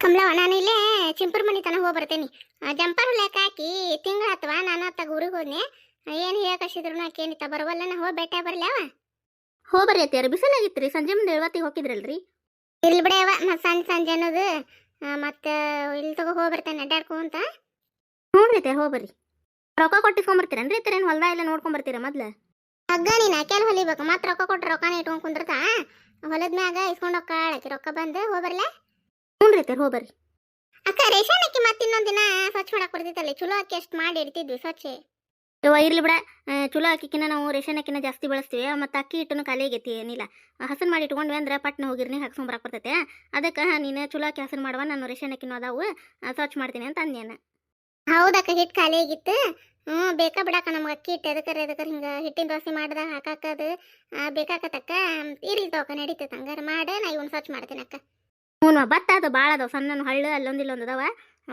ಕಮಲವ ನಾನು ಇಲ್ಲೇ ಚಿಂಪುರ್ ಮನಿ ತನಕ ಹೋಗಿ ಬರ್ತೇನೆ. ಜಂಪರ್ ಲೆಕ್ಕ ಹಾಕಿ ತಿಂಗಳ ಅಥವಾ ನಾನು ಅತ್ತಾಗ ಊರಿಗೆ ಹೋದ್ನೆ. ಏನು ಹೇಳಕಸಿದ್ರು ಆಕೆ ಏನಿತ್ತ ಬರವಲ್ಲ ನಾ ಹೋಗಿ ಹೋಗಿ ಅವ ಹೋ ಬರ್ರಿ ಬಿಸಿಲಾಗಿತ್ತು ಸಂಜೆ ಮುಂದೆ ಇವತ್ತಿಗೆ ಹೋಗಿದ್ರಲ್ರಿ ಇಲ್ಲಿ ಬಿಡಿ ಅವ ಮತ್ತೆ ಸಂಜೆ ಸಂಜೆ ಅನ್ನೋದು. ಮತ್ತೆ ಇಲ್ಲಿ ತಗೋ ಹೋಗಿ ಬರ್ತೇನೆ ಅಡ್ಡಾಡ್ಕೊಂತ ಹ್ಞೂ ರೀತಿ ಅತ್ತಿಯಾರ ಹೋ ಬರ್ರಿ. ರೊಕ್ಕ ಕೊಟ್ಟಿಸ್ಕೊಂಬರ್ತೀರೇನ್ರಿ ಅತ್ತಿರೇನು ಹೊಲ್ದ ಇಲ್ಲ ನೋಡ್ಕೊಂಬರ್ತೀರ ಮೊದ್ಲು? ಹಗ್ಗ ನೀನು ಆಕೆಲ್ ಹೊಲಿಬೇಕು ಮತ್ತೆ ರೊಕ್ಕ ಕೊಟ್ಟು ರೊಕ್ಕನ ಇಟ್ಕೊಂಡು ಕುಂದಿರ್ತಾ? ಹೊಲದ ಮ್ಯಾಗ ಇಸ್ಕೊಂಡು ಹೋಗ್ಕಾಳಕ್ಕೆ ರೊಕ್ಕ ಬಂದು ಹೋಗಿ ಬರಲ್ಲ ಹ್ಞೂ ರೀ ಅಕ್ಕ ರೇಷನ್ ಅಕ್ಕಿ ಮತ್ತೆ ಇನ್ನೊಂದು ದಿನ ಸ್ವಚ್ಛ ಮಾಡಕ್ ಬರ್ತಿತ್ತಲ್ಲ ಚಲೋ ಅಕ್ಕಿ ಅಷ್ಟು ಮಾಡಿ ಇಡ್ತಿದ್ವಿ ಸ್ವಚ್ಛ. ಇರ್ಲಿ ಬಿಡ. ಆ, ಚಲೋ ಅಕ್ಕಿಕಿನ ನಾವು ರೇಷನ್ ಅಕ್ಕಿನ ಜಾಸ್ತಿ ಬಳಸ್ತೀವಿ ಮತ್ತು ಅಕ್ಕಿ ಹಿಟ್ಟನು ಖಾಲಿ ಆಗೈತಿ ಏನಿಲ್ಲ. ಹಸನ್ ಮಾಡಿ ಇಟ್ಕೊಂಡ್ವಿ ಅಂದ್ರೆ ಪಟ್ನ ಹೋಗಿರ್ನಿ ಬರಕ್ ಬರ್ತೈತೆ. ಅದಕ್ಕೆ ನೀನು ಚಲೋ ಅಕ್ಕಿ ಹಸನ್ ಮಾಡುವ ನಾನು ರೇಷನ್ ಅಕ್ಕಿನ ಅದಾವು ಆ, ಸ್ವಚ್ಛ ಮಾಡ್ತೀನಿ ಅಂತ ಅಂದ್ಯಾನ. ಹೌದಕ್ಕ ಹಿಟ್ಟು ಖಾಲಿ ಆಗಿತ್ತು. ಹ್ಞೂ ಬೇಕಾ ಬಿಡಕ್ಕ ನಮ್ಗೆ ಅಕ್ಕಿ ಹಿಟ್ಟು ಎದಕ್ಕರ ಎದಕ್ಕರ ಹಿಂಗೆ ಹಿಟ್ಟಿನ ದೋಸೆ ಮಾಡ್ದಾಗ ಹಾಕಾಕದು. ಬೇಕಾಕತ್ತಕ್ಕ ಇರ್ಲಿ ತಗೋಕ ನಡೀತೈತೆ ಹಂಗಾರೆ ಮಾಡ ನಾ ಇವನ್ ಸ್ವಚ್ಛ ಮಾಡ್ತೀನಿ ಅಕ್ಕ. ಹ್ಞೂ ಭತ್ತ ಅದು ಭಾಳ ಅದಾವ ಸಣ್ಣ ಹಳ್ಳು ಅಲ್ಲೊಂದು ಇಲ್ಲೊಂದು ಅದಾವ.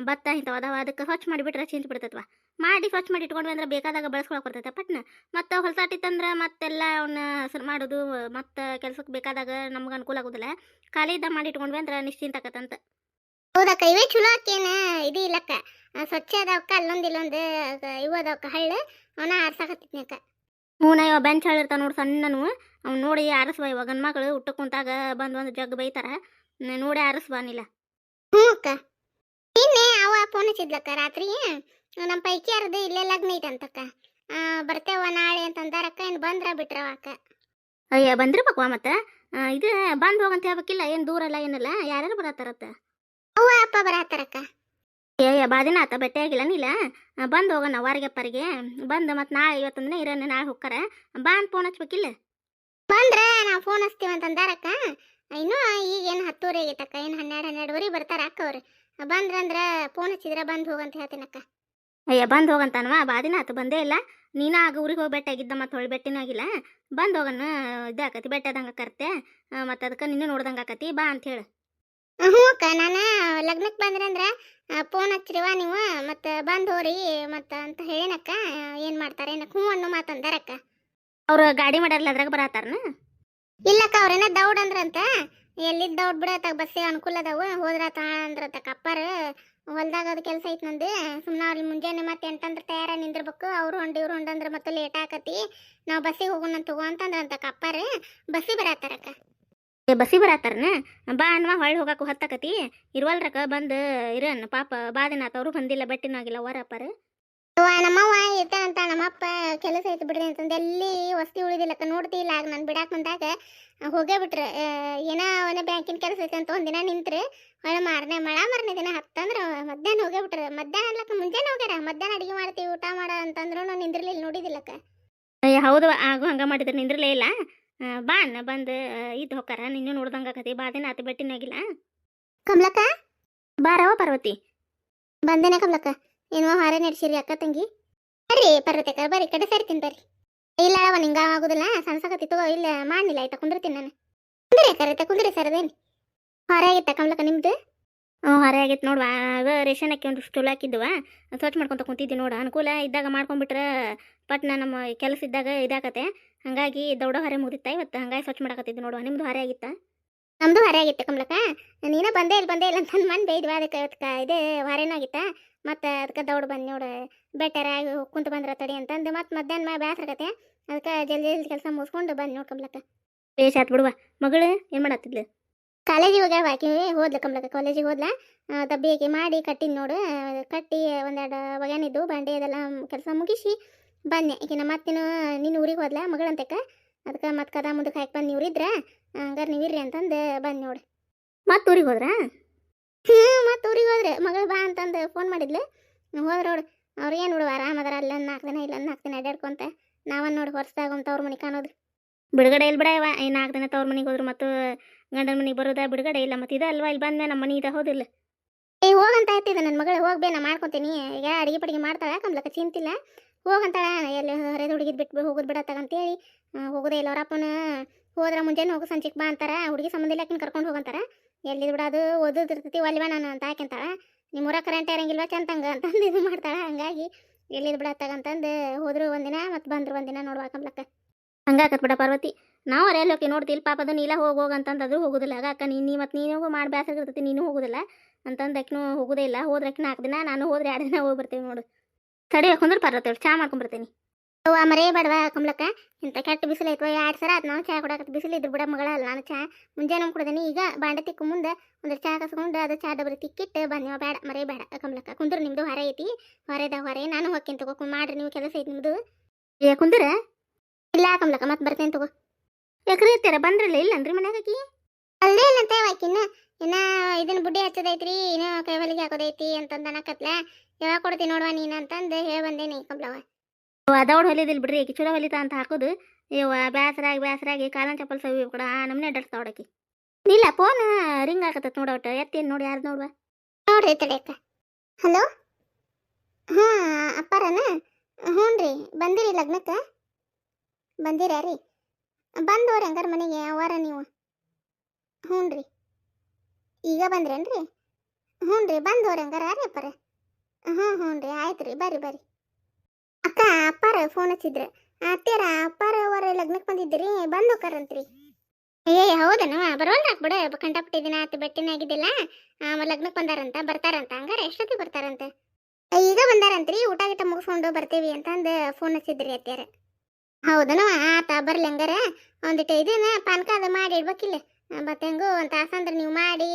ಭತ್ತ ಇಂಥವು ಅದಾವ ಅದಕ್ಕೆ ಸ್ವಚ್ಛ ಮಾಡಿಬಿಟ್ರೆ ಚಿಂತೆ ಬಿಡ್ತೈತವ? ಮಾಡಿ ಸ್ವಚ್ಛ ಮಾಡಿ ಇಟ್ಕೊಂಡ್ವಿ ಅಂದ್ರೆ ಬೇಕಾದಾಗ ಬಳಸ್ಕೊಳಕ್ ಬರ್ತೈತೆ ಪಟ್ನ. ಮತ್ತು ಹೊಲ್ಸಾಟಿತ್ತಂದ್ರೆ ಮತ್ತೆಲ್ಲ ಅವನ್ನ ಹಸಿರು ಮಾಡೋದು ಮತ್ತೆ ಕೆಲ್ಸಕ್ಕೆ ಬೇಕಾದಾಗ ನಮ್ಗೆ ಅನುಕೂಲ ಆಗುದಿಲ್ಲ. ಖಾಲಿ ಇದ್ದ ಮಾಡಿ ಇಟ್ಕೊಂಡ್ವಿ ಅಂದ್ರೆ ನಿಶ್ಚಿಂತ ಆಕತ್ತಂತ. ಹೌದಕ್ಕ ಇವೇ ಚಲೋ ಅಕ್ಕೇನ ಇದು ಇಲ್ಲಕ್ಕ. ಸ್ವಚ್ಛ ಅದಾವಕ್ಕ ಅಲ್ಲೊಂದು ಇಲ್ಲೊಂದು ಇವು ಅದಾವಕ್ಕ ಹಳ್ಳು. ಅವನ ಆರ್ಸಾಕತ್ತಿದ್ನಿ ಅಕ್ಕ. ಹ್ಞೂ ನಾ ಇವಾಗ ಬೆಂಚ್ ಹೇಳಿರ್ತಾವ ನೋಡಿ ಸಣ್ಣನು. ಅವ್ನು ನೋಡಿ ಆರಿಸುವ ಇವಾಗ ಗಂಡು ಮಕ್ಕಳು ಊಟ ಕುಂತಾಗ ಬಂದು ಒಂದು ಜಗ್ ಬೈತಾರ. ನೋಡಿ ಆರಿಸ್ಬಾನಿಲ್ಲ ಹ್ಞೂ ಅಕ್ಕ. ನಿನ್ನೆ ಅವ ಫೋನ್ ಹಚ್ಚಿದ್ಲಕ್ಕ ರಾತ್ರಿ. ನಮ್ಮ ಪೈಕಿ ಯಾರ್ದು ಇಲ್ಲೇ ಲಗ್ನ ಐತಂತಕ್ಕ ಆ, ಬರ್ತೇವ ನಾಳೆ ಅಂತಂದಾರಕ್ಕ ಏನು ಬಂದ್ರ ಬಿಟ್ರವ ಅಕ್ಕ. ಅಯ್ಯ ಬಂದಿರ್ಬೇಕವ ಮತ್ತೆ? ಇದು ಬಂದು ಹೋಗಂತ ಹೇಳ್ಬೇಕಿಲ್ಲ ಏನು ದೂರ ಅಲ್ಲ ಏನಿಲ್ಲ ಯಾರ್ಯಾರು ಬರತ್ತಾರತ್ತ? ಅವ್ವ ಅಪ್ಪ ಬರತ್ತಾರಕ್ಕ. ಏಯ ಬಾದಿನ ಆತ ಬೆಟ್ಟೆ ಆಗಿಲ್ಲ ನೀಲ. ಬಂದು ಹೋಗೋಣ ವಾರಿಗೆಪ್ಪರಿಗೆ. ಬಂದು ಮತ್ತೆ ನಾಳೆ ಇವತ್ತೊಂದಿನ ಇರೋಣ ನಾಳೆ ಹೋಗ್ತಾರ. ಬಾ ಅಂತ ಫೋನ್ ಹಚ್ಬೇಕಿಲ್ಲ? ಬಂದ್ರ ನಾವು ಫೋನ್ ಹಚ್ತೀವಿ ಅಂತಂದಾರಕ್ಕ ಇನ್ನು ಈಗೇನು ಹತ್ತೂವರೆ ಆಗೈತಕ್ಕ ಏನು ಹನ್ನೆರಡು ಹನ್ನೆರಡುವರೆ ಬರ್ತಾರ ಅಕ್ಕ ಅವ್ರು. ಬಂದ್ರಂದ್ರ ಫೋನ್ ಹಚ್ಚಿದ್ರೆ ಬಂದು ಹೋಗಂತ ಹೇಳ್ತೀನಕ್ಕ ಅಯ್ಯ ಬಂದು ಹೋಗಂತಾನವ? ಬಾದಿನ ಆತು ಬಂದೇ ಇಲ್ಲ. ನೀನ ಆಗ ಊರಿಗೆ ಹೋಗಿ ಬೆಟ್ಟ ಆಗಿದ್ದ ಮತ್ತೆ ಹೊಳ್ಳಿ ಬೆಟ್ಟಿನೂ ಆಗಿಲ್ಲ. ಬಂದು ಹೋಗೋಣ ಇದಾಕತಿ ಬೆಟ್ಟದಂಗೆ ಕರ್ತೆ ಮತ್ತು ಅದಕ್ಕೆ ನಿನ್ನೆ ನೋಡ್ದಂಗೆ ಆಕತಿ ಬಾ ಅಂತ ಹೇಳು. ಹ್ಞೂ ಅಕ್ಕ ನಾನು ಲಗ್ನಕ್ಕೆ ಬಂದ್ರಂದ್ರ ಫೋನ್ ಹಚ್ಚಿರಿವ ನೀವು ಮತ್ತು ಬಂದು ಹೋರಿ ಮತ್ತು ಅಂತ ಹೇಳಿನಕ್ಕ ಏನು ಮಾಡ್ತಾರೆ ಏನಕ್ಕ ಹ್ಞೂ ಅನ್ನೋ ಮಾತಂದಾರಕ್ಕ. ಅವ್ರು ಗಾಡಿ ಮಾಡ್ಯಾರಲ್ಲ ಅದ್ರಾಗ ಬರತ್ತಾರನ? ಇಲ್ಲಕ್ಕ ಅವ್ರೇನ ದೌಡ್ ಅಂದ್ರಂತ? ಎಲ್ಲಿದ್ದ ದೌಡ್ ಬಿಡತ್ತ ಬಸ್ಸಿಗೆ ಅನುಕೂಲ ಅದಾವ ಹೋದ್ರ ತಾ ಅಂದ್ರಂತ. ಕಪ್ಪಾರ, ಹೊಲ್ದಾಗ ಅದು ಕೆಲಸ ಐತ್ ನಂದು. ಸುಮ್ಮನೆ ಅಲ್ಲಿ ಮುಂಜಾನೆ ಮತ್ತೆ ಎಂಟಂದ್ರ ತಯಾರ, ನಿಂದಿರ್ಬೇಕು. ಅವ್ರು ಹೊಂಡಿ, ಇವ್ರು ಹೊಂಡ ಅಂದ್ರೆ ಮತ್ತೆ ಲೇಟ್ ಆಕತಿ. ನಾವು ಬಸ್ಸಿಗೆ ಹೋಗೋಣ ತಗೋ ಅಂತಂದ್ರಂತ ಕಪ್ಪಾರ. ಬಸ್ಸಿಗೆ ಬರತ್ತಾರಕ್ಕ? ಏ, ಬಸ್ಸಿ ಬರತ್ತಾರನ? ಬಾ ಅನ್ವ, ಹೊಳ್ಳಿ ಹೋಗಾಕ ಹತ್ತಕತಿ. ಇರುವಲ್ರಕ ಬಂದು, ಇರನ್. ಪಾಪ ಬಾದಿನ ಅವರು ಬಂದಿಲ್ಲ ಬಟ್ಟಿನಾಗಿಲ್ಲ ವರಪ್ಪಾರ ಅವ್ವ, ನಮ್ಮವ್ವ ಇರ್ತಾನಂತ ನಮ್ಮಪ್ಪ ಕೆಲಸ ಐತೆ ಬಿಡ್ರಿ ಅಂತಂದು ಎಲ್ಲಿ ವಸ್ತಿ ಉಳಿದಿಲ್ಲಕ್ಕ ನೋಡ್ತಿಲ್ಲ ಆಗ ನಾನು ಬಿಡಾಕ್ ಬಂದಾಗ ಹೋಗೇ ಬಿಟ್ರು. ಏನೋ ಅವನ ಬ್ಯಾಂಕಿನ ಕೆಲಸ ಐತೆ ಅಂತ ಒಂದಿನ ನಿಂತ್ರಿ. ಅವಳ ಮಾರನೇ ಮಳ ಮಾರನೇ ದಿನ ಹತ್ತಂದ್ರೆ ಮಧ್ಯಾಹ್ನ ಹೋಗೇ ಬಿಟ್ರು. ಮಧ್ಯಾಹ್ನ ಅಲ್ಲಕ್ಕ ಮುಂಜಾನೆ ಹೋಗ್ಯಾರ. ಮಧ್ಯಾಹ್ನ ಅಡಿಗೆ ಮಾಡ್ತೀವಿ ಊಟ ಮಾಡ ಅಂತಂದ್ರು ನಾನು ನಿಂದ್ರಲಿಲ್ಲ ನೋಡಿದಿಲ್ಲಕ್ಕ. ಅಯ್ಯ ಹೌದು ಆಗು ಹಂಗ ಮಾಡಿದ್ರೆ ನಿಂದ್ರಲೇ ಇಲ್ಲ. ಬಾ ನಾ ಬಂದು ಇದ್ ಹೊಕ್ಕಾರ ನಿನ್ನೂ ನೋಡ್ದಂಗ ಆಕತಿ. ಬಾದಿನ ಆತ ಬೆಟ್ಟಿನೂ ಆಗಿಲ್ಲ ಕಮಲಕ್ಕ? ಬಾರವ ಪಾರ್ವತಿ. ಬಂದೇನೆ ಕಮಲಕ್ಕ. ಏನೋ ಹಾರ ನಡೆಸಿರಿ ಅಕ್ಕ ತಂಗಿ. ಬರ್ರಿ, ಪರ್ವತಕ್ಕ, ಬರ್ರಿ ಕಡೆ ಸೇರ್ತೀನಿ ಬರ್ರಿ. ಇಲ್ಲ ಅವ ನಿಂಗ ಆಗುದಿಲ್ಲ. ಸಣ್ಸಕತ್ತಿ ತಗೋ, ಇಲ್ಲ ಮಾಡಿಲ್ಲ ಆಯ್ತಾ, ಕುಂದ್ರತೀನಿ ನಾನು. ಕುಂದ್ರಿ ಕರೆತ ಕುಂದ್ರಿ ಸರ್ ಅದೇನು ಹೊರ ಆಗಿತ್ತ ಕಮಲಕ್ಕ ನಿಮ್ದು? ಹ್ಞೂ, ಹೊರೆ ಆಗಿತ್ತು ನೋಡ್ವಾ. ರೇಷನ್ ಹಾಕಿ ಒಂದು ಸ್ಟೂಲ್ ಹಾಕಿದ್ವ. ಸ್ವಚ್ಛ ಮಾಡ್ಕೊಂತ ಕುಂತಿದ್ವಿ ನೋಡು. ಅನುಕೂಲ ಇದ್ದಾಗ ಮಾಡ್ಕೊಂಡ್ಬಿಟ್ರೆ ಪಟ್ನ ನಮ್ಮ ಕೆಲಸ ಇದ್ದಾಗ ಇದಾಕತೆ ಹಂಗಾಗಿ ದೌಡ ಹೊರೆ ಮುಗಿತಾ ಇವತ್ತು? ಹಂಗಾಗಿ ಸ್ವಚ್ಛ ಮಾಡಕತ್ತಿದ್ವಿ ನೋಡುವ. ನಿಮ್ದು ಹೊರೆ ಆಗಿತ್ತಾ? ನಮ್ದು ಹೊರೆ ಆಗಿತ್ತು ಕಮಲಕ್ಕ ನೀನ ಬಂದೇ ಇಲ್ಲ ಬಂದೇ ಇಲ್ಲ ಅಂತ ಮನ್ ಬೇಯ್ದು ಅದಕ್ಕೆ ಇದೇ ಹೊರೆನೂ ಮತ್ತು ಅದಕ್ಕೆ ದೌಡ್ ಬಂದು ನೋಡು ಬೆಟರ್ ಆಗಿ ಕುಂತು ಬಂದ್ರ ತಡಿ ಅಂತಂದು ಮತ್ತೆ ಮಧ್ಯಾಹ್ನ ಮ್ಯಾಗ ಬೇಸರ ಆಗತ್ತೆ. ಅದಕ್ಕೆ ಜಲ್ದಿ ಜಲ್ದಿ ಕೆಲಸ ಮುಗಿಸ್ಕೊಂಡು ಬಂದು ನೋಡ್ ಕಮಲಕ್ಕ. ಬೇಷ್ ಆತ್ ಬಿಡುವ. ಮಗಳು ಏನು ಮಾಡತ್ತಿದ್ಲು ಕಾಲೇಜಿಗೆ ಹೋಗ್ಯಾವ ಆಕಿ. ಹೋದ್ಲ ಕಂಬ್ಲಕ್ಕ ಕಾಲೇಜಿಗೆ ಹೋದ್ಲ. ದಬ್ಬಿಗೆ ಮಾಡಿ ಕಟ್ಟಿದ್ ನೋಡು. ಕಟ್ಟಿ ಒಂದೆರಡು ಒಗ್ಯಾನಿದ್ದು ಬಂಡೆ ಅದೆಲ್ಲ ಕೆಲಸ ಮುಗಿಸಿ ಬನ್ನಿ ಈಗಿನ ಮತ್ತಿನ ನಿನ್ನ ಊರಿಗೆ ಹೋದ್ಲ ಮಗಳಂತಕ್ಕ ಅದಕ್ಕೆ ಮತ್ತೆ ಕದ ಮುಂದಕ್ಕೆ ಹಾಕಿ ಬಂದು ನೀವ್ರಿದ್ರ. ಹಂಗಾರೆ ನೀವಿರ್ರಿ ಅಂತಂದು ಬಂದು ನೋಡಿ. ಮತ್ತೆ ಊರಿಗೆ ಹೋದ್ರಾ? ಹ್ಞೂ ಮತ್ತೆ ಊರಿಗೆ ಹೋದ್ರೆ ಮಗಳು ಬಾ ಅಂತಂದು ಫೋನ್ ಮಾಡಿದ್ಲು. ಹೋದ್ರೆ ನೋಡು, ಅವ್ರು ಏನು ನೋಡು ಆರಾಮದಾರ ಅಲ್ಲೊಂದು ಅಲ್ಲ ನಾಲ್ಕು ದಿನ ಇಲ್ಲ ನಾಲ್ಕು ದಿನ ಅಡ್ಡಾಡ್ಕೊಂತ ನಾವನ್ ನೋಡಿ ಹೊರಸ್ದಾಗ ಅವ್ರ ಮನೆ ಕಾಣೋದು. ಬಿಡುಗಡೆ ಇಲ್ಲ ಬಿಡ ಇವ ಈ ನಾಲ್ಕು ದಿನ ತವ್ರ ಮನೆಗೆ ಹೋದ್ರು ಮತ್ತು ಗಂಡನ ಮನೆಗೆ ಬರೋದ ಬಿಡುಗಡೆ ಇಲ್ಲ, ಮತ್ತು ಇದೆ ಅಲ್ವಾ ಇಲ್ಲಿ ಬಂದ್ಮೇಲೆ ನಮ್ಮ ಮನೆ ಇದೆ ಹೋದಿಲ್ಲ. ಏ, ಹೋಗಂತ ಆಯ್ತಿದ್ದೆ ನನ್ನ ಮಗಳು ಹೋಗ್ಬೇ ನಾ ಮಾಡ್ಕೊತೀನಿ. ಈಗ ಅಡಿಗೆ ಪಡಿಗೆ ಮಾಡ್ತಾಳೆ, ಕಮ್ಲಕ್ಕ ಚಿಂತಿಲ್ಲ. ಹೋಗಂತಾಳೆ, ಎಲ್ಲಿ ಹರಿದ ಹುಡುಗಿದ್ ಬಿಟ್ಟು ಹೋಗೋದು ಬಿಡತ್ತಾಗಂತೇಳಿ ಹೋಗೋದೇ ಇಲ್ಲ ಅವರಪ್ಪನ ಹೋದ್ರೆ ಮುಂಜಾನೆ ಹೋಗೋ ಸಂಜೆಗೆ ಬಾ ಅಂತಾರೆ, ಹುಡುಗಿ ಸಂಬಂಧ ಇಲ್ಲ ಆಕಿನ ಕರ್ಕೊಂಡು ಹೋಗಂತಾರ. ಎಲ್ಲಿ ಬಿಡೋದು ಓದೋದಿರ್ತೈತಿ ಒಲ್ವ ನಾನು ಅಂತ ಹಾಕ್ಯಂತಾಳ. ನಿಮ್ಮ ಊರ ಕರೆಂಟ್ ಇರಂಗಿಲ್ವ ಚಂತಂಗ ಅಂತಂದು ಇದು ಮಾಡ್ತಾಳ. ಹಂಗಾಗಿ ಎಲ್ಲಿದ್ ಅಂತಂದು ಹೋದ್ರು ಒಂದಿನ ಮತ್ತು ಬಂದ್ರು ಒಂದಿನ ನೋಡುವ ಕಮ್ಲಕ್ಕ ಹಂಗಾಕತ್ ಬಿಡ ಪಾರ್ವತಿ. ನಾವು ಅರೆಯಲ್ಲಿ ಹೋಗಿ ನೋಡ್ತಿಲ್ಲ ಪಾಪ ಅದು ನೀಲ ಹೋಗಿ ಹೋಗ ಅಂತಂದ್ರೆ ಹೋಗುದಿಲ್ಲ. ಆಗ ಅಕ್ಕ ನೀನು ಮತ್ತು ನೀನು ಮಾಡಿ ಬೇಸರ ಇರ್ತೈತಿ, ನೀನು ಹೋಗುದಿಲ್ಲ ಅಂತಂದು ಅಕ್ಕಿನೂ ಹೋಗೋದೇ ಇಲ್ಲ. ಹೋದ್ರೆ ಅಕ್ಕಿ ನಾಲ್ಕು ದಿನ, ನಾನು ಹೋದ್ರೆ ಎರಡು ದಿನ ಹೋಗಿ ಬರ್ತೀವಿ ನೋಡು. ತಡಿ ಕುಂದ್ರೆ ಪಾರ್ವತಿ ಚಾ ಮಾಡ್ಕೊಂಬರ್ತೀನಿ ಮರೇ ಬಡವ ಕಮಲಕ್ಕ ಇಂಥ ಕೆಟ್ಟ ಬಿಸಿಲು ಐತೋ ಎರಡು ಸರ ಅದು ನಾವು ಚಾ ಕೊಡಕತ್ತ. ಬಿಸಿಲು ಇದ್ರ ಬಿಡ ಮಗಳ, ಅಲ್ಲ ನಾನು ಚಾ ಮುಂಜಾನೆ ಕುಡ್ದೇನಿ. ಈಗ ಬಾಂಡೆ ತಿಕ್ಕು ಮುಂದೆ ಒಂದು ಚಾ ಕಸ್ಕೊಂಡು ಅದು ಚಾ ಡಬರಿ ತಿಕ್ಕಿಟ್ಟು ಬಂದಿವ ಬೇಡ ಮರೇ ಬೇಡ ಕಮಲಕ್ಕ ಕುಂದ್ರ ನಿಮ್ದು ಹೊರ ಐತಿ. ಹೊರೆದ ಹೊರೆ, ನಾನು ಹೋಗ್ತೀನಿ ತಗೋ. ಮಾಡ್ರಿ ನೀವು, ಕೆಲಸ ಐತಿ ನಿಮ್ದು. ಏ, ಕುಂದ್ರ? ಇಲ್ಲ ಕಮಲಕ್ಕ ಮತ್ತೆ ಬರ್ತೇನೆ ತಗೋ. ಯಾಕ್ರಿ ಇರ್ತೀರ? ಬಂದ್ರಲ್ಲ ಇಲ್ಲನ್ರಿ ಮನೆಗೆ ಅಕ್ಕಿ ಅಲ್ಲೇ ಏನಂತ ಇನ್ನ ಇನ್ನ ಇದನ್ನ ಬುಡ್ಡಿ ಹಚ್ಚದೈತ್ರಿ ಏನೋ ಕೈ ಹೊಲಿಗೆ ಹಾಕೋದೈತಿ ಅಂತಂದ ಅನ್ನಕತ್ಲ ಯಾವಾಗ ಕೊಡ್ತೀನಿ ನೋಡುವ ನೀನು ಅಂತಂದು ಹೇಳಿ ಬಂದೇನಿ ಕಮಲವ ಅದೌಡ್ ಹೊಲಿದಿಲ್ಲ ಬಿಡ್ರಿ ಆಕಿ ಚಲೋ ಹೊಲಿತಾ ಅಂತ ಹಾಕೋದು. ಇವ ಬ್ಯಾಸರಾಗಿ ಬ್ಯಾಸರಾಗಿ ಕಾಲನ್ ಚಪ್ಪಲ್ ಸವಿ ಕೂಡ ಆ ನಮ್ನೆ ಅಡ್ಡಾಡ್ತಾವ ಆಕಿ. ಇಲ್ಲ ಫೋನ್ ರಿಂಗ್ ಆಗತ್ತ ನೋಡ ಒಟ್ಟು. ಎತ್ತೇನು ನೋಡಿ ಯಾರು ನೋಡುವ. ನೋಡ್ರಿ ತಡೆಯಕ್ಕ ಹಲೋ? ಹಾ ಅಪ್ಪಾರನ? ಹ್ಞೂ ರೀ ಬಂದಿರಿ ಲಗ್ನಕ್ಕೆ? ಬಂದಿರಾ ರೀ ಬಂದವ್ರಿ ಹಂಗಾರ ಮನೆಗೆ? ಅವರ ನೀವು? ಹ್ಞೂ ರೀ ಈಗ ಬಂದ್ರೇನ್ರಿ? ಹ್ಞೂ ರೀ ಬಂದವ್ರಿ ಹಂಗಾರ ರೀ ಅಪ್ಪಾರ? ಹ್ಞೂ ಹ್ಞೂ ರೀ ಆಯ್ತು ರೀ ಬರ್ರಿ ಬರ್ರಿ. ಅಪ್ಪಾರ ಫೋನ್ ಹಚ್ಚಿದ್ರ ಅತ್ತೆರ ಅಪ್ಪಾರ ಅವರ ಲಗ್ನಕ್ಕೆ ಬಂದಿದ್ದೀರಿ, ಬಂದು ಹೋಕಾರಂತ್ರಿ ಏ ಹೌದನ, ಬರೋಲ್ಲ, ಬಿಡ ಕಂಡಪಟ್ಟಿ ದಿನ ಆತು, ಬೆಟ್ಟಿನ ಆಗಿದ್ದಿಲ್ಲ. ಲಗ್ನಕ್ಕೆ ಬಂದಾರಂತ, ಬರ್ತಾರಂತ, ಹಂಗಾರೆ ಎಷ್ಟೊತ್ತಿಗೆ ಬರ್ತಾರಂತ? ಈಗ ಬಂದಾರಂತ್ರಿ, ಊಟ ಗಿಟ ಮುಗಿಸ್ಕೊಂಡು ಬರ್ತೀವಿ, ಅಂತಂದು ಫೋನ್ ಹಚ್ಚಿದ್ರಿ ಅತ್ತೆರ ಹೌದನು, ಆತ, ಬರ್ಲಿ ಹಂಗಾರ ಒಂದಿಟ್ಟು ಇದನ್ನ ಪಾನ್ ಅದು ಮಾಡಿ ಇಡ್ಬೇಕಿಲ್ಲ. ಮತ್ತೆ ಹೆಂಗೋ ಒಂದು ತಾಸಂದ್ರೆ ನೀವು ಮಾಡಿ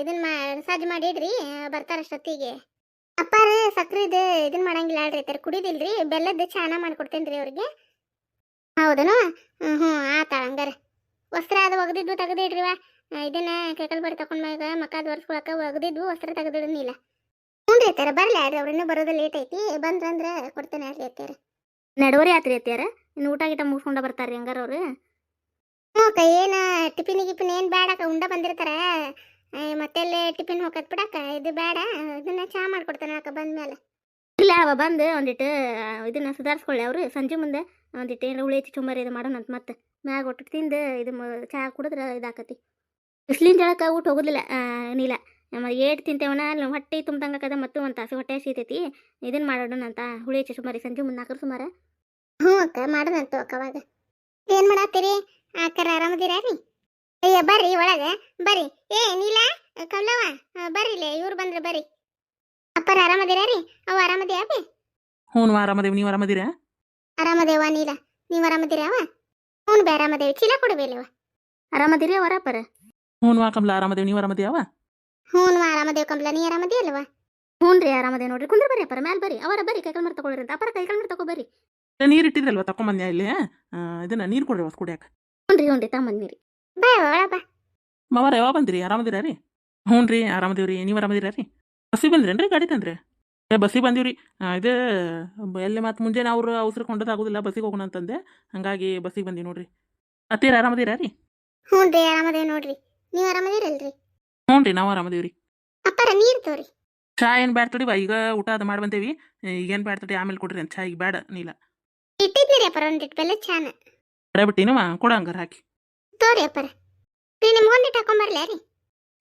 ಇದನ್ನ ಮಾ ಸಜ್ಜು ಮಾಡಿ ಇಡ್ರಿ, ಬರ್ತಾರ ಸಕ್ರಿದು ಇದನ್ನ ಮಾಡಂಗಿಲ್ಲ ಅಲ್ರಿ ತರ ಕುಡಿದಿಲ್ರಿ ಬೆಲ್ಲದ ಚಾನ ಮಾಡ್ಕೊಡ್ತೇನೆ ರೀ ಅವ್ರಿಗೆ. ಹೌದನು? ಹ್ಞೂ ಹ್ಞೂ ಆತ ಹಂಗಾರ. ವಸ್ತ್ರ ಅದು ಒಗದಿದ್ವು ತೆಗೆದಿಡ್ರಿವ ಇದನ್ನ ಕೈಕಲ್ ಬರಿ ತಕೊಂಡ್ಮ್ಯಾಗ ಮಕಾದ ಒರೆಸ್ಕೊಳಕ ಒಗದಿದ್ವು ವಸ್ತ್ರ ತೆಗೆದಿಡನಿಲ್ಲ. ಹ್ಞೂ ರೀ ಅತ್ತಾರ ಬರಲಿ ಆಡ್ರಿ ಅವ್ರು ಇನ್ನೂ ಬರೋದು ಲೇಟ್ ಐತಿ. ಬಂದ್ರಂದ್ರೆ ಕೊಡ್ತೇನೆ ಆಡ್ರಿ ಅತ್ತಾರ. ನಡುವರಿ ಆತ್ರಿ ಅತ್ತಾರ. ಇನ್ನು ಊಟ ಗೀಟ ಮುಗಿಸ್ಕೊಂಡ ಬರ್ತಾರ್ರಿ ಹಂಗಾರ ಅವ್ರು. ಹ್ಞೂ ಅಕ್ಕ ಏನು ಟಿಫಿನ್ ಗಿಫಿನ್ ಏನು ಬೇಡಕ್ಕ ಉಂಡ ಬಂದಿರ್ತಾರ. ಮತ್ತೆಲ್ಲೇ ಟಿಫಿನ್ ಹೋಗಕ್ ಬಿಡಕ್ಕ ಇದು ಬೇಡ. ಇದನ್ನ ಚಾ ಮಾಡ್ಕೊಡ್ತಾನೆ ಅಕ್ಕ ಬಂದ್ಮೇಲೆ. ಇಲ್ಲ ಅವ ಬಂದು ಒಂದಿಟ್ಟು ಇದನ್ನ ಸುಧಾರಿಸ್ಕೊಳ್ಳಿ ಅವರು. ಸಂಜೆ ಮುಂದೆ ಒಂದಿಟ್ಟು ಏನಾರ ಉಳಿ ಹೆಚ್ಚು ಚುಮಾರಿ ಇದು ಮಾಡೋಣ ಅಂತ ಮತ್ತೆ. ಮ್ಯಾಗ ಒಟ್ಟು ತಿಂದು ಇದು ಚಾ ಚಹಾ ಕುಡಿದ್ರೆ ಇದಾಕತಿ. ಬಿಸ್ಲಿನ ಜಳಕ್ಕೆ ಊಟ ಹೋಗೋದಿಲ್ಲ ಏನಿಲ್ಲ. ನೀಲ ಆಮೇಲೆ ಏಟ್ ತಿಂತೇವನ ಅಲ್ಲಿ ಹೊಟ್ಟೆ ತುಂಬ್ದಂಗದ ಮತ್ತು ಒಂದು ತಾಸು ಹೊಟ್ಟೆ ಸೀತೈತಿ ಇದನ್ನ ಮಾಡೋಣ ಅಂತ ಹುಳಿ ಹೆಚ್ಚು ಸುಮಾರಿ ಸಂಜೆ ಮುಂದೆ ಹಾಕರು ಸುಮಾರ. ಹ್ಞೂ ಅಕ್ಕ ಮಾಡೋಣ ಅಂತ ಅವಾಗ. ಏನು ಮಾಡತ್ತೀರಿ? ಅಕ್ಕರ ಆರಾಮದಿರಾ ರೀ? ಅಯ್ಯ ಬರ್ರಿ ಒಳಗೆ ಬರ್ರಿ. ಏ ನೀಲ ಕಲ್ಲವ ಬರ್ರಿ ಇಲ್ಲೇ ಇವ್ರು ಬಂದ್ರೆ ಬರ್ರಿ. ಅಪ್ಪರ ಆರಾಮದಿರ ರೀ? ಅವ ಆರಾಮದಿಯಾ ಅಪ್ಪಿ? ಹ್ಞೂ ಆರಾಮದೇವಿ. ನೀವು ಆರಾಮದಿರಾ? ಆರಾಮದೇವ ನೀಲ. ನೀವು ಆರಾಮದಿರಾವ ಹ್ಞೂ ಬೇ ಆರಾಮದೇವಿ. ಚೀಲ ಕೊಡಬೇಲಿವ ಆರಾಮದಿರಿ ಅವರಪ್ಪರ ಹ್ಞೂ ಕಮಲ ಆರಾಮದೇವಿ. ನೀವು ಆರಾಮದಿಯಾವ ಹ್ಞೂ ಆರಾಮದೇವ್ ಕಮಲ. ನೀ ಆರಾಮದಿ ಅಲ್ವಾ? ಹ್ಞೂ ರೀ ಆರಾಮದೇ ನೋಡ್ರಿ. ಕುಂದ್ರ ಬರ್ರಿ ಅಪ್ಪರ ಮ್ಯಾಲ ಬರ್ರಿ. ಅವರ ಬರ್ರಿ ಕೈಕಲ್ ಮರ ತಗೊಳ್ರಿ ಅಂತ. ಅಪ್ಪರ ಕೈಕಲ್ ಮಾಡಿ ತಗೋ ಬರ್ರಿ. ನೀರು ಇಟ್ಟಿದ್ರಲ್ವ ತಕೊಂಬಂದ್ಯಾ ಇಲ್ಲಿ? ಇದನ್ನ ನೀರು ಕೊಡ್ರಿ ಹೊಸ ಕುಡಿಯಾಕ. ಹ್ಞೂ ರೀ ಹ್ಞೂ ರೀ. ತಮ್ಮಂದಿರಿ ಬಾ ಒಳ ಬಾ. ಮಾವಾರ ಯಾವಾಗ ಬಂದಿರಿ? ಆರಾಮದಿರಾರಿ ಹ್ಞೂ ರೀ ಆರಾಮದೇವ್ರಿ. ನೀವು ಆರಾಮದಿರಾ ರೀ ಬಸ್ಸಿಗೆ ಬಂದ್ರೇನ್ರಿ ಗಾಡಿ ತಂದ್ರಿ? ಏ ಬಸ್ಸಿಗೆ ಬಂದೀವ್ರಿ. ರೀ ಇದು ಬ- ಎಲ್ಲಿ ಮತ್ತೆ ಮುಂಜಾನೆ ಅವ್ರು ಅವಸರ ಕೊಂಡೋದಾಗೋದಿಲ್ಲ ಬಸ್ಸಿಗೆ ಹೋಗೋಣ ಅಂತಂದೆ. ಹಂಗಾಗಿ ಬಸ್ಸಿಗೆ ಬಂದೀವಿ ನೋಡ್ರಿ. ಅತ್ತೀರ ಆರಾಮದಿರಾರಿ ಹ್ಞೂ ರೀ ಆರಾಮದೇವ್ ನೋಡ್ರಿ. ನೀವು ಆರಾಮದಿರಲ್ರಿ? ಹ್ಞೂ ರೀ ನಾವು ಆರಾಮದೇವಿ ರೀ ನೀರು ತೋರಿ. ಚಾ ಏನು ಬ್ಯಾಡ ತಡಿವಾ ಈಗ ಊಟ ಅದು ಮಾಡಿ ಬಂದೇವಿ ಈಗೇನು ಬ್ಯಾಡ ತಡಿ ಆಮೇಲೆ ಕೊಡ್ರಿ ಅಂತ. ಚಾ ಈಗ ಬ್ಯಾಡ ನೀಲ. ಇಟ್ಟಿದ್ನಿರಿ ಅಪ್ಪರ ಒಂದಿಟ್ಟು ಬೆಲ್ಲ ಚಾನ. ಬೇಡ ಬಿಟ್ಟಿನವ ಕೊಡ ಹಂಗಾರ ಹಾಕಿ. ತೋರಿ ಅಪ್ಪರ. ರೀ ನಿಮ್ಗೆ ಒಂದಿಟ್ಟು ಹಾಕೊಂಬರ್ಲ ರೀ.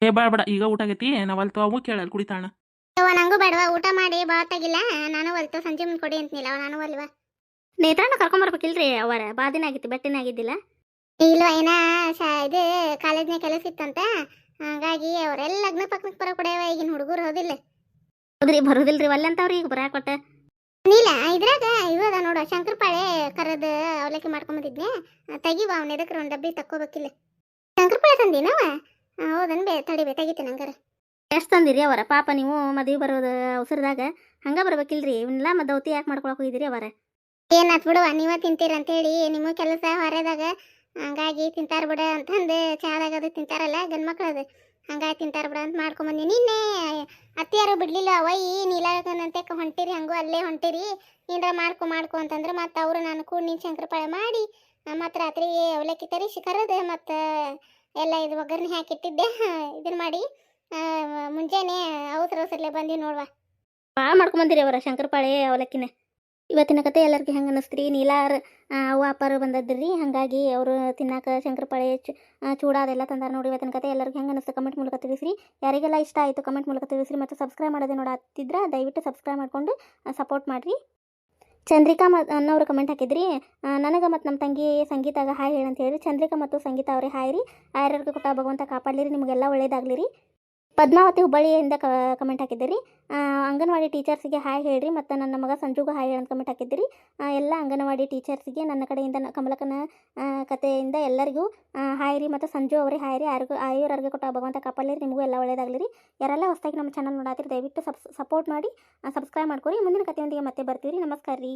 ಏ ಬೇಡ ಬೇಡ ಈಗ ಊಟ ಆಗೈತಿ ನಾವು ಅಲ್ಲಿ ತಗೋ ಕೇಳಲ್ ಕುಡಿತಾಣ. ಯವ್ವ ನಂಗೂ ಬೇಡವಾ ಊಟ ಮಾಡಿ ಬಾತಾಗಿಲ್ಲ ನಾನು ಒಲ್ತು ಸಂಜೆ ಮುಂದೆ ಕೊಡಿ ಅಂತೀನಿಲ್ಲ ನಾನು ಒಲ್ವಾ? ನೇತ್ರಣ್ಣ ಕರ್ಕೊಂಬರ್ಬೇಕಿಲ್ರಿ ಅವರ ಬಾದಿನ ಆಗಿತ್ತು ಬೆಟ್ಟಿನ ಆಗಿದ್ದಿಲ್ಲ. ಇಲ್ವಾ ಏನ ಶಾ ಇದು ಕಾಲೇಜ್ನಾಗ ಕೆಲಸ ಇತ್ತಂತ ಹಾಗಾಗಿ ಅವರೆಲ್ಲ ಲಗ್ನ ಪಕ್ಕನಕ್ಕೆ ಬರೋ ಕೊಡೆಯವ ಈಗಿನ ಹುಡುಗರು ಹೋದಿಲ್ಲ. ಹೌದ್ರಿ ಬರೋದಿಲ್ರಿ ಒಲ್ಲಂತವ್ರಿ ಈಗ ಬರಾಕ್ ಕೊಟ್ಟ ನೀಲ ಇದ್ರಾಗ ಇವಾಗ ನೋಡು ಶಂಕರಪಾಳೆ ಕರದ ಅವಲಕ್ಕಿ ಮಾಡ್ಕೊಂಬಂದಿದ್ನೆ ತೆಗಿವ ಅವ್ನ ಎದಕ್ರ ಒಂದು ಡಬ್ಬಿ ತಕ್ಕೋಬೇಕಿಲ್ಲ ಶಂಕರಪಾಳೆ ತಂದಿನವ ಹೌದನ್ ಬೇ ತಡಿ ಬೇ ತೆಗಿತೀನಿ ಹಂಗಾರ. ಎಷ್ಟು ತಂದಿರಿ ಅವರ? ಪಾಪ ನೀವು ಮದುವೆ ಬರೋದು ಅವಸರದಾಗ ಹಂಗ ಬರ್ಬೇಕಿಲ್ರಿ? ಇವನ್ನೆಲ್ಲ ಮದ್ದೌತಿ ದೌತಿ ಯಾಕೆ ಮಾಡ್ಕೊಳಕ್ ಹೋಗಿದ್ದೀರಿ ಅವರ? ಏನಾತ್ ಬಿಡುವ ನೀವ ತಿಂತೀರ ಅಂತೇಳಿ ನಿಮ್ಮ ಕೆಲಸ ಹೊರದಾಗ ಹಂಗಾಗಿ ತಿಂತಾರ ಬಿಡ ಅಂತಂದು ಚಹಾದಾಗ ಅದು ತಿಂತಾರಲ್ಲ ಗಂಡ್ ಮಕ್ಳು ಅದು ಹಂಗಾಗಿ ತಿಂತಾರ ಬಿಡ ಅಂತ ಮಾಡ್ಕೊಂಬಂದಿ. ನಿನ್ನೆ ಅತ್ತಿಯಾರು ಬಿಡ್ಲಿಲ್ಲ ಒಯ್ಯಿ ನೀಲಾಗನಂತೆ ಹೊಂಟಿರಿ, ಹಂಗೂ ಅಲ್ಲೇ ಹೊಂಟಿರಿ, ಏನರ ಮಾಡ್ಕೊ ಮಾಡ್ಕೊ ಅಂತಂದ್ರೆ ಮತ್ತೆ ಅವರು ನಾನು ಕೂಡ ನೀನು ಶಂಕರಪಾಳೆ ಮಾಡಿ, ಮತ್ತು ರಾತ್ರಿ ಅವಲಕ್ಕಿ ತರಿಸಿ ಕರೆದು ಮತ್ತು ಎಲ್ಲ ಇದು ಒಗ್ಗರಣೆ ಹಾಕಿಟ್ಟಿದ್ದೆ ಇದನ್ನ ಮಾಡಿ ಮುಂಜಾನೆ ಅವಸರ ಅವಸರಲೆ ಬಂದಿ ನೋಡ್ವಾ. ಭಾಳ ಮಾಡ್ಕೊಂಬಂದಿರಿ ಅವರ ಶಂಕರಪಾಳೆ ಅವಲಕ್ಕಿನ. ಇವತ್ತಿನ ಕತೆ ಎಲ್ಲರಿಗೂ ಹೆಂಗೆ ಅನ್ನಿಸ್ತ್ರಿ ನೀಲಾರ್ ಅವ್ವ ಅಪ್ಪಾರು ಬಂದದ್ರಿ. ಹಾಗಾಗಿ ಅವರು ತಿನ್ನಾಕ ಶಂಕರಪಾಳೆ ಚೂಡ ಅದೆಲ್ಲ ತಂದಾರ ನೋಡಿ ಇವತ್ತಿನ ಕತೆ ಎಲ್ಲರಿಗೂ ಹೆಂಗೆ ಅನ್ನಿಸ್ತು ಕಮೆಂಟ್ ಮೂಲಕ ತಿಳಿಸ್ರಿ. ಯಾರಿಗೆಲ್ಲ ಇಷ್ಟ ಆಯಿತು ಕಮೆಂಟ್ ಮೂಲಕ ತಿಳಿಸ್ರಿ ಮತ್ತು ಸಬ್ಸ್ಕ್ರೈಬ್ ಮಾಡೋದೇ ನೋಡತ್ತಿದ್ರೆ ದಯವಿಟ್ಟು ಸಬ್ಸ್ಕ್ರೈಬ್ ಮಾಡಿಕೊಂಡು ಸಪೋರ್ಟ್ ಮಾಡಿರಿ. ಚಂದ್ರಿಕಾ ಮತ್ತು ಅನ್ನೋರು ಕಮೆಂಟ್ ಹಾಕಿದ್ರಿ. ನನಗೆ ಮತ್ತು ನಮ್ಮ ತಂಗಿ ಸಂಗೀತಾಗ ಹಾಯ್ ಹೇಳಿ ಅಂತ ಹೇಳಿ ಚಂದ್ರಿಕಾ ಮತ್ತು ಸಂಗೀತ ಅವ್ರಿಗೆ ಹಾಯ್ ರೀ. ಆಯರ್ಗೆ ಕೊಟ್ಟ ಭಗವಂತ ಕಾಪಾಡಲಿರಿ ನಿಮಗೆಲ್ಲ ಒಳ್ಳೇದಾಗಲಿ ರೀ. ಪದ್ಮಾವತಿ ಹುಬ್ಬಳ್ಳಿಯಿಂದ ಕಮೆಂಟ್ ಹಾಕಿದ್ದೀರಿ. ಅಂಗನವಾಡಿ ಟೀಚರ್ಸ್ಗೆ ಹಾಯ್ ಹೇಳ್ರಿ, ಮತ್ತು ನನ್ನ ಮಗ ಸಂಜುಗೂ ಹಾಯ್ ಅಂತ ಕಮೆಂಟ್ ಹಾಕಿದ್ದೀರಿ. ಎಲ್ಲ ಅಂಗನವಾಡಿ ಟೀಚರ್ಸ್ಗೆ ನನ್ನ ಕಡೆಯಿಂದ ಕಮಲಕನ ಕಥೆಯಿಂದ ಎಲ್ಲರಿಗೂ ಹಾಯ್ ರೀ, ಮತ್ತು ಸಂಜು ಅವ್ರಿಗೆ ಹಾಯ್ ರೀ ಯಾರಿಗೂ ಆಯುರ್ಗೆ ಕೊಟ್ಟ ಭಗವಂತ ಕಾಪಾಡಲಿರಿ ನಿಮಗೂ ಎಲ್ಲ ಒಳ್ಳೇದಾಗಲಿ ರೀ. ಯಾರೆಲ್ಲ ಹೊಸದಾಗಿ ನಮ್ಮ ಚಾನಲ್ ನೋಡಾತಿರಿ, ದಯವಿಟ್ಟು ಸಬ್ ಸಪೋರ್ಟ್ ಮಾಡಿ ಸಬ್ಸ್ಕ್ರೈಬ್ ಮಾಡ್ಕೊರಿ. ಮುಂದಿನ ಕಥೆಯೊಂದಿಗೆ ಮತ್ತೆ ಬರ್ತೀವಿ ರೀ ನಮಸ್ಕಾರ ರೀ.